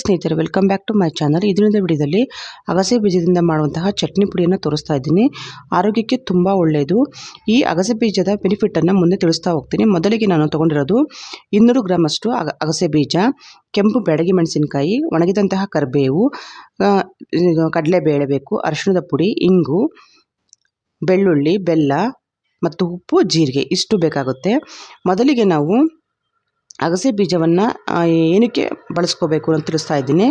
ಸ್ನೇಹಿತರೆ welcome back to my channel ಇದರಿಂದ ವಿಡಿಯೋದಲ್ಲಿ ಅಗಸೆ ಬೀಜದಿಂದ ಮಾಡುವಂತಹ ಚಟ್ನಿ ಪುಡಿಯನ್ನು ತೋರಿಸ್ತಾ ಇದ್ದೀನಿ. ಆರೋಗ್ಯಕ್ಕೆ ತುಂಬ ಒಳ್ಳೆಯದು ಈ ಅಗಸೆ ಬೀಜದ ಬೆನಿಫಿಟನ್ನು ಮುಂದೆ ತಿಳಿಸ್ತಾ ಹೋಗ್ತೀನಿ. ಮೊದಲಿಗೆ ನಾನು ತೊಗೊಂಡಿರೋದು ಇನ್ನೂರು ಗ್ರಾಮಷ್ಟು ಅಗ, ಅಗಸೆ ಬೀಜ, ಕೆಂಪು ಬೆಡಗಿ ಮೆಣಸಿನಕಾಯಿ, ಒಣಗಿದಂತಹ ಕರಿಬೇವು ಕಡಲೆಬೇಳೆ ಬೇಕು, ಅರಿಶಿಣದ ಪುಡಿ, ಇಂಗು, ಬೆಳ್ಳುಳ್ಳಿ, ಬೆಲ್ಲ ಮತ್ತು ಉಪ್ಪು, ಜೀರಿಗೆ, ಇಷ್ಟು ಬೇಕಾಗುತ್ತೆ. ಮೊದಲಿಗೆ ನಾವು ಅಗಸೆ ಬೀಜವನ್ನು ಏನಕ್ಕೆ ಬಳಸ್ಕೋಬೇಕು ಅಂತ ತಿಳಿಸ್ತಾ ಇದ್ದೀನಿ.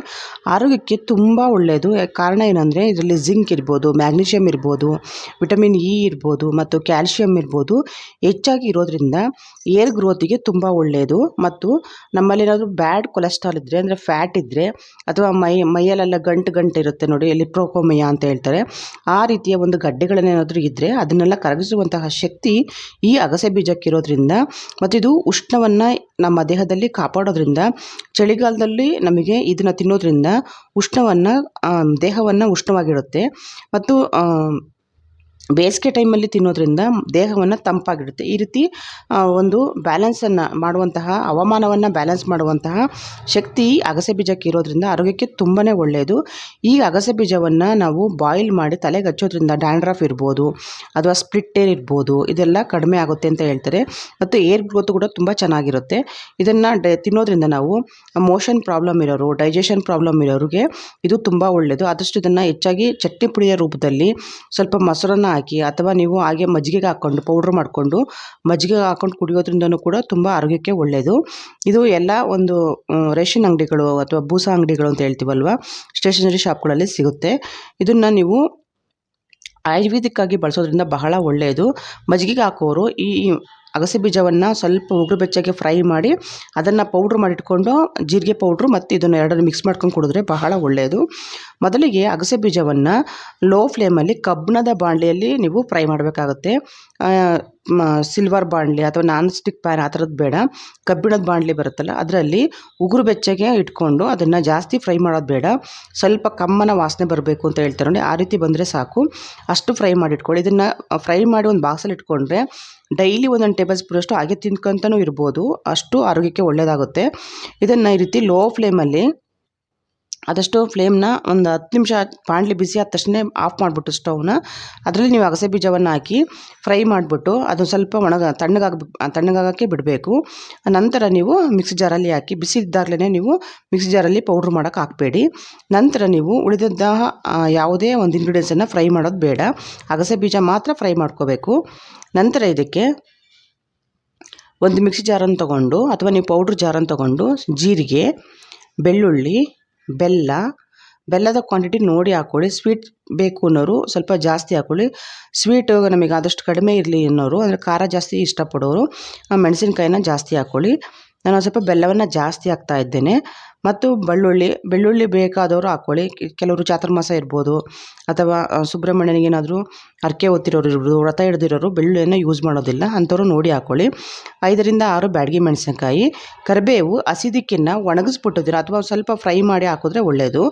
ಆರೋಗ್ಯಕ್ಕೆ ತುಂಬ ಒಳ್ಳೆಯದು ಕಾರಣ ಏನಂದರೆ, ಇದರಲ್ಲಿ ಜಿಂಕ್ ಇರ್ಬೋದು ಮ್ಯಾಗ್ನೀಷಿಯಮ್ ಇರ್ಬೋದು, ವಿಟಮಿನ್ ಇ ಇರ್ಬೋದು, ಮತ್ತು ಕ್ಯಾಲ್ಶಿಯಮ್ ಇರ್ಬೋದು ಹೆಚ್ಚಾಗಿ ಇರೋದ್ರಿಂದ ಏರ್ ಗ್ರೋತಿಗೆ ತುಂಬ ಒಳ್ಳೆಯದು ಮತ್ತು ನಮ್ಮಲ್ಲಿ ಏನಾದರೂ ಬ್ಯಾಡ್ ಕೊಲೆಸ್ಟ್ರಾಲ್ ಇದ್ದರೆ ಅಂದರೆ ಫ್ಯಾಟ್ ಇದ್ದರೆ ಅಥವಾ ಮೈ, ಮೈಯಲ್ಲೆಲ್ಲ ಗಂಟು ಗಂಟು ಇರುತ್ತೆ ನೋಡಿ, ಎಲ್ಲಿ ಪ್ರೋಕೋಮಯ ಅಂತ ಹೇಳ್ತಾರೆ, ಆ ರೀತಿಯ ಒಂದು ಗಡ್ಡೆಗಳನ್ನೇನಾದರೂ ಇದ್ದರೆ ಅದನ್ನೆಲ್ಲ ಕರಗಿಸುವಂತಹ ಶಕ್ತಿ ಈ ಅಗಸೆ ಬೀಜಕ್ಕಿರೋದ್ರಿಂದ ಮತ್ತು ಇದು ಉಷ್ಣವನ್ನು ನಮ್ಮ ದೇಹದಲ್ಲಿ ಕಾಪಾಡೋದ್ರಿಂದ ಚಳಿಗಾಲದಲ್ಲಿ ನಮಗೆ ಇದನ್ನು ತಿನ್ನೋದ್ರಿಂದ ಉಷ್ಣವನ್ನು ದೇಹವನ್ನು ಉಷ್ಣವಾಗಿಡುತ್ತೆ ಮತ್ತು ಬೇಸಿಗೆ ಟೈಮಲ್ಲಿ ತಿನ್ನೋದ್ರಿಂದ ದೇಹವನ್ನು ತಂಪಾಗಿಡುತ್ತೆ. ಈ ರೀತಿ ಒಂದು ಬ್ಯಾಲೆನ್ಸನ್ನು ಮಾಡುವಂತಹ, ಹವಾಮಾನವನ್ನು ಬ್ಯಾಲೆನ್ಸ್ ಮಾಡುವಂತಹ ಶಕ್ತಿ ಅಗಸೆ ಬೀಜಕ್ಕೆ ಇರೋದ್ರಿಂದ ಆರೋಗ್ಯಕ್ಕೆ ತುಂಬಾ ಒಳ್ಳೆಯದು ಈ ಅಗಸೆ ಬೀಜವನ್ನು ನಾವು ಬಾಯ್ಲ್ ಮಾಡಿ ತಲೆಗೆ ಹಚ್ಚೋದ್ರಿಂದ ಡ್ಯಾಂಡ್ರಫ್ ಇರ್ಬೋದು, ಅಥವಾ ಸ್ಪ್ಲಿಟ್ ಏರ್ ಇರ್ಬೋದು, ಇದೆಲ್ಲ ಕಡಿಮೆ ಆಗುತ್ತೆ ಅಂತ ಹೇಳ್ತಾರೆ. ಮತ್ತು ಏರ್ ಗ್ರೋತ್ ಕೂಡ ತುಂಬ ಚೆನ್ನಾಗಿರುತ್ತೆ. ಇದನ್ನು ತಿನ್ನೋದ್ರಿಂದ ನಾವು ಮೋಷನ್ ಪ್ರಾಬ್ಲಮ್ ಇರೋರು ಡೈಜೆಷನ್ ಪ್ರಾಬ್ಲಮ್ ಇರೋರಿಗೆ ಇದು ತುಂಬ ಒಳ್ಳೆಯದು ಆದಷ್ಟು ಇದನ್ನು ಹೆಚ್ಚಾಗಿ ಚಟ್ನಿ ಪುಡಿಯ ರೂಪದಲ್ಲಿ ಸ್ವಲ್ಪ ಮೊಸರನ್ನು ಹಾಕಿ ಅಥವಾ ನೀವು ಹಾಗೆ ಮಜ್ಜಿಗೆಗೆ ಹಾಕ್ಕೊಂಡು ಪೌಡ್ರ್ ಮಾಡಿಕೊಂಡು ಮಜ್ಜಿಗೆಗೆ ಹಾಕ್ಕೊಂಡು ಕುಡಿಯೋದ್ರಿಂದನೂ ಕೂಡ ತುಂಬ ಆರೋಗ್ಯಕ್ಕೆ ಒಳ್ಳೆಯದು ಇದು ಎಲ್ಲ ಒಂದು ರೇಷನ್ ಅಂಗಡಿಗಳು ಅಥವಾ ಬೂಸ ಅಂಗಡಿಗಳು ಅಂತ ಹೇಳ್ತೀವಲ್ವ, ಸ್ಟೇಷನರಿ ಶಾಪ್ಗಳಲ್ಲಿ ಸಿಗುತ್ತೆ. ಇದನ್ನು ನೀವು ಆಯುರ್ವೇದಿಕ್ಕಾಗಿ ಬಳಸೋದ್ರಿಂದ ಬಹಳ ಒಳ್ಳೆಯದು ಮಜ್ಜಿಗೆಗೆ ಹಾಕೋರು ಈ ಅಗಸೆ ಬೀಜವನ್ನು ಸ್ವಲ್ಪ ಉಗುರು ಬೆಚ್ಚಗೆ ಫ್ರೈ ಮಾಡಿ ಅದನ್ನು ಪೌಡ್ರ್ ಮಾಡಿಟ್ಕೊಂಡು ಜೀರಿಗೆ ಪೌಡ್ರು ಮತ್ತು ಇದನ್ನು ಎರಡನ್ನು ಮಿಕ್ಸ್ ಮಾಡ್ಕೊಂಡು ಕುಡಿದ್ರೆ ಬಹಳ ಒಳ್ಳೆಯದು ಮೊದಲಿಗೆ ಅಗಸೆ ಬೀಜವನ್ನು ಲೋ ಫ್ಲೇಮಲ್ಲಿ ಕಬ್ಬಿಣದ ಬಾಣಲೆಯಲ್ಲಿ ನೀವು ಫ್ರೈ ಮಾಡಬೇಕಾಗುತ್ತೆ. ಸಿಲ್ವರ್ ಬಾಣಲಿ ಅಥವಾ ನಾನ್ ಸ್ಟಿಕ್ ಪ್ಯಾನ್ ಆ ಥರದ್ದು ಬೇಡ. ಕಬ್ಬಿಣದ ಬಾಣಲೆ ಬರುತ್ತಲ್ಲ, ಅದರಲ್ಲಿ ಉಗುರು ಬೆಚ್ಚಗೆ ಇಟ್ಕೊಂಡು ಅದನ್ನು ಜಾಸ್ತಿ ಫ್ರೈ ಮಾಡೋದು ಬೇಡ. ಸ್ವಲ್ಪ ಕಮ್ಮನ ವಾಸನೆ ಬರಬೇಕು ಅಂತ ಹೇಳ್ತಾರೆ ನೋಡಿ, ಆ ರೀತಿ ಬಂದರೆ ಸಾಕು. ಅಷ್ಟು ಫ್ರೈ ಮಾಡಿ ಇಟ್ಕೊಳ್ಳಿ ಇದನ್ನು ಫ್ರೈ ಮಾಡಿ ಒಂದು ಬಾಕ್ಸಲ್ಲಿ ಇಟ್ಕೊಂಡ್ರೆ ಡೈಲಿ ಒಂದೊಂದು ಟೇಬಲ್ ಸ್ಪೂನಷ್ಟು ಹಾಗೆ ತಿನ್ಕೊಂತನೂ ಇರ್ಬೋದು. ಅಷ್ಟು ಆರೋಗ್ಯಕ್ಕೆ ಒಳ್ಳೆಯದಾಗುತ್ತೆ ಇದನ್ನು ಈ ರೀತಿ ಲೋ ಫ್ಲೇಮಲ್ಲಿ ಆದಷ್ಟು ಫ್ಲೇಮ್ನ ಒಂದು ಹತ್ತು ನಿಮಿಷ ಬಾಣಲಿ ಬಿಸಿ ಆದ ತಕ್ಷಣ ಆಫ್ ಮಾಡಿಬಿಟ್ಟು ಸ್ಟೌವ್ನ. ಅದರಲ್ಲಿ ನೀವು ಅಗಸೆ ಬೀಜವನ್ನು ಹಾಕಿ ಫ್ರೈ ಮಾಡಿಬಿಟ್ಟು ಅದು ಸ್ವಲ್ಪ ಒಣಗ ತಣ್ಣಗಾಗಿ ತಣ್ಣಗಾಗೋಕ್ಕೆ ಬಿಡಬೇಕು. ನಂತರ ನೀವು ಮಿಕ್ಸಿ ಜಾರಲ್ಲಿ ಹಾಕಿ, ಬಿಸಿ ಇದ್ದಾಗಲೇ ನೀವು ಮಿಕ್ಸಿ ಜಾರಲ್ಲಿ ಪೌಡ್ರ್ ಮಾಡೋಕೆ ಹಾಕಬೇಡಿ. ನಂತರ ನೀವು ಉಳಿದಂತಹ ಯಾವುದೇ ಒಂದು ಇಂಗ್ರೀಡಿಯೆಂಟ್ಸನ್ನು ಫ್ರೈ ಮಾಡೋದು ಬೇಡ. ಅಗಸೆ ಬೀಜ ಮಾತ್ರ ಫ್ರೈ ಮಾಡ್ಕೋಬೇಕು. ನಂತರ ಇದಕ್ಕೆ ಒಂದು ಮಿಕ್ಸಿ ಜಾರನ್ನು ತೊಗೊಂಡು ಅಥವಾ ನೀವು ಪೌಡ್ರ್ ಜಾರನ್ನು ತೊಗೊಂಡು ಜೀರಿಗೆ, ಬೆಳ್ಳುಳ್ಳಿ ಬೆಲ್ಲ, ಬೆಲ್ಲದ ಕ್ವಾಂಟಿಟಿ ನೋಡಿ ಹಾಕ್ಕೊಳ್ಳಿ ಸ್ವೀಟ್ ಬೇಕು ಅನ್ನೋರು ಸ್ವಲ್ಪ ಜಾಸ್ತಿ ಹಾಕ್ಕೊಳ್ಳಿ ಸ್ವೀಟು ನಮಗೆ ಆದಷ್ಟು ಕಡಿಮೆ ಇರಲಿ ಅನ್ನೋರು, ಅಂದರೆ ಖಾರ ಜಾಸ್ತಿ ಇಷ್ಟಪಡೋರು ಮೆಣಸಿನ್ಕಾಯಿನ ಜಾಸ್ತಿ ಹಾಕ್ಕೊಳ್ಳಿ ನಾನು ಒಂದು ಸ್ವಲ್ಪ ಬೆಲ್ಲವನ್ನು ಜಾಸ್ತಿ ಹಾಕ್ತಾ ಇದ್ದೇನೆ. ಮತ್ತು ಬೆಳ್ಳುಳ್ಳಿ ಬೆಳ್ಳುಳ್ಳಿ ಬೇಕಾದವರು ಹಾಕ್ಕೊಳ್ಳಿ ಕೆಲವರು ಚಾತುರ್ಮಾಸ ಇರ್ಬೋದು. ಅಥವಾ ಸುಬ್ರಹ್ಮಣ್ಯನಿಗೆ ಏನಾದರೂ ಹರಕೆ ಹೊತ್ತಿರೋರು ಇರ್ಬೋದು, ವ್ರತ ಹಿಡ್ದಿರೋರು ಬೆಳ್ಳುಳ್ಳಿಯನ್ನು ಯೂಸ್ ಮಾಡೋದಿಲ್ಲ. ಅಂಥವ್ರು ನೋಡಿ ಹಾಕ್ಕೊಳ್ಳಿ ಐದರಿಂದ ಆರು ಬ್ಯಾಡಗಿ ಮೆಣಸಿನ್ಕಾಯಿ. ಕರಿಬೇವು ಹಸಿದಿಕ್ಕಿನ್ನ ಒಣಗಿಸ್ಬಿಟ್ಟಿದ್ದೀರ, ಅಥವಾ ಸ್ವಲ್ಪ ಫ್ರೈ ಮಾಡಿ ಹಾಕಿದ್ರೆ ಒಳ್ಳೆಯದು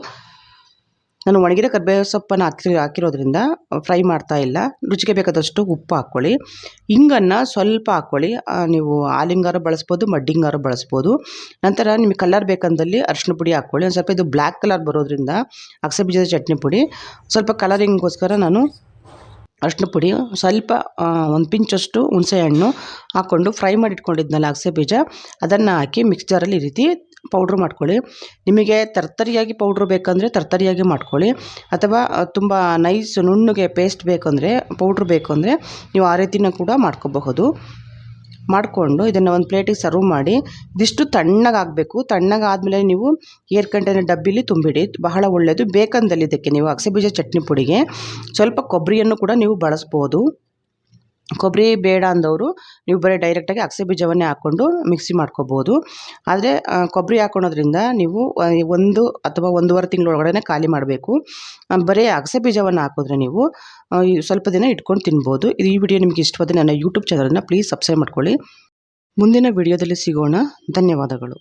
ನಾನು ಒಣಗಿರೋ ಕರ್ಬೇವು ಸೊಪ್ಪನ್ನು ಹಾಕಿ, ಹಾಕಿರೋದ್ರಿಂದ ಫ್ರೈ ಮಾಡ್ತಾ ಇಲ್ಲ. ರುಚಿಗೆ ಬೇಕಾದಷ್ಟು ಉಪ್ಪು ಹಾಕ್ಕೊಳ್ಳಿ. ಹಿಂಗನ್ನು ಸ್ವಲ್ಪ ಹಾಕ್ಕೊಳ್ಳಿ. ನೀವು ಹಾಲಿಂಗಾರು ಬಳಸ್ಬೋದು, ಮಡ್ಡಿಂಗಾರು ಬಳಸ್ಬೋದು. ನಂತರ ನಿಮಗೆ ಕಲರ್ ಬೇಕಂದಲ್ಲಿ ಅರಿಶಿನ ಪುಡಿ ಹಾಕ್ಕೊಳ್ಳಿ. ಒಂದು ಸ್ವಲ್ಪ ಇದು ಬ್ಲ್ಯಾಕ್ ಕಲರ್ ಬರೋದ್ರಿಂದ ಅಗಸೆ ಬೀಜದ ಚಟ್ನಿ ಪುಡಿ, ಸ್ವಲ್ಪ ಕಲರಿಂಗ್ಗೋಸ್ಕರ ನಾನು ಅರಿಶಿನ ಪುಡಿ, ಸ್ವಲ್ಪ ಒಂದು ಪಿಂಚಷ್ಟು ಹುಣಸೆಹಣ್ಣು ಹಾಕ್ಕೊಂಡು ಫ್ರೈ ಮಾಡಿ ಇಟ್ಕೊಂಡಿದ್ನಲ್ಲ ಅಗಸೆ ಬೀಜ, ಅದನ್ನು ಹಾಕಿ ಮಿಕ್ಸ್ ಜಾರಲ್ಲಿ ಈ ರೀತಿ ಪೌಡ್ರ್ ಮಾಡ್ಕೊಳ್ಳಿ. ನಿಮಗೆ ತರ್ತರಿಯಾಗಿ ಪೌಡ್ರ್ ಬೇಕಂದರೆ ತರ್ತರಿಯಾಗಿ ಮಾಡ್ಕೊಳ್ಳಿ. ಅಥವಾ ತುಂಬ ನೈಸ್ ನುಣ್ಣಗೆ ಪೇಸ್ಟ್ ಬೇಕಂದರೆ, ಪೌಡ್ರ್ ಬೇಕು ಅಂದರೆ ನೀವು ಆ ರೀತಿನ ಕೂಡ ಮಾಡ್ಕೋಬಹುದು. ಮಾಡಿಕೊಂಡು ಇದನ್ನು ಒಂದು ಪ್ಲೇಟಿಗೆ ಸರ್ವ್ ಮಾಡಿ, ಇದಿಷ್ಟು ತಣ್ಣಗಾಗಬೇಕು. ತಣ್ಣಗಾದಮೇಲೆ ನೀವು ಏರ್ ಕಂಟೈನರ್ ಡಬ್ಬಿಲಿ ತುಂಬಿಡಿ. ಬಹಳ ಒಳ್ಳೆಯದು ಬೇಕಂದಲ್ಲಿ ಇದಕ್ಕೆ ನೀವು ಅಗಸೆ ಬೀಜ ಚಟ್ನಿ ಪುಡಿಗೆ ಸ್ವಲ್ಪ ಕೊಬ್ಬರಿಯನ್ನು ಕೂಡ ನೀವು ಬಳಸ್ಬೋದು. ಕೊಬ್ಬರಿ ಬೇಡ ಅಂದವರು, ನೀವು ಬರೀ ಡೈರೆಕ್ಟಾಗಿ ಅಗಸೆ ಬೀಜವನ್ನೇ ಹಾಕ್ಕೊಂಡು ಮಿಕ್ಸಿ ಮಾಡ್ಕೊಬೋದು. ಆದರೆ ಕೊಬ್ಬರಿ ಹಾಕೊಳೋದ್ರಿಂದ ನೀವು ಒಂದು ಅಥವಾ ಒಂದೂವರೆ ತಿಂಗಳೊಳಗಡೆ ಖಾಲಿ ಮಾಡಬೇಕು. ಬರೀ ಅಗಸೆ ಬೀಜವನ್ನು ಹಾಕಿದ್ರೆ ನೀವು ಸ್ವಲ್ಪ ದಿನ ಇಟ್ಕೊಂಡು ತಿನ್ಬೋದು. ಈ ವಿಡಿಯೋ ನಿಮಗೆ ಇಷ್ಟವಾದರೆ ನನ್ನ ಯೂಟ್ಯೂಬ್ ಚಾನಲನ್ನು ಪ್ಲೀಸ್ ಸಬ್ಸ್ಕ್ರೈಬ್ ಮಾಡ್ಕೊಳ್ಳಿ. ಮುಂದಿನ ವಿಡಿಯೋದಲ್ಲಿ ಸಿಗೋಣ. ಧನ್ಯವಾದಗಳು.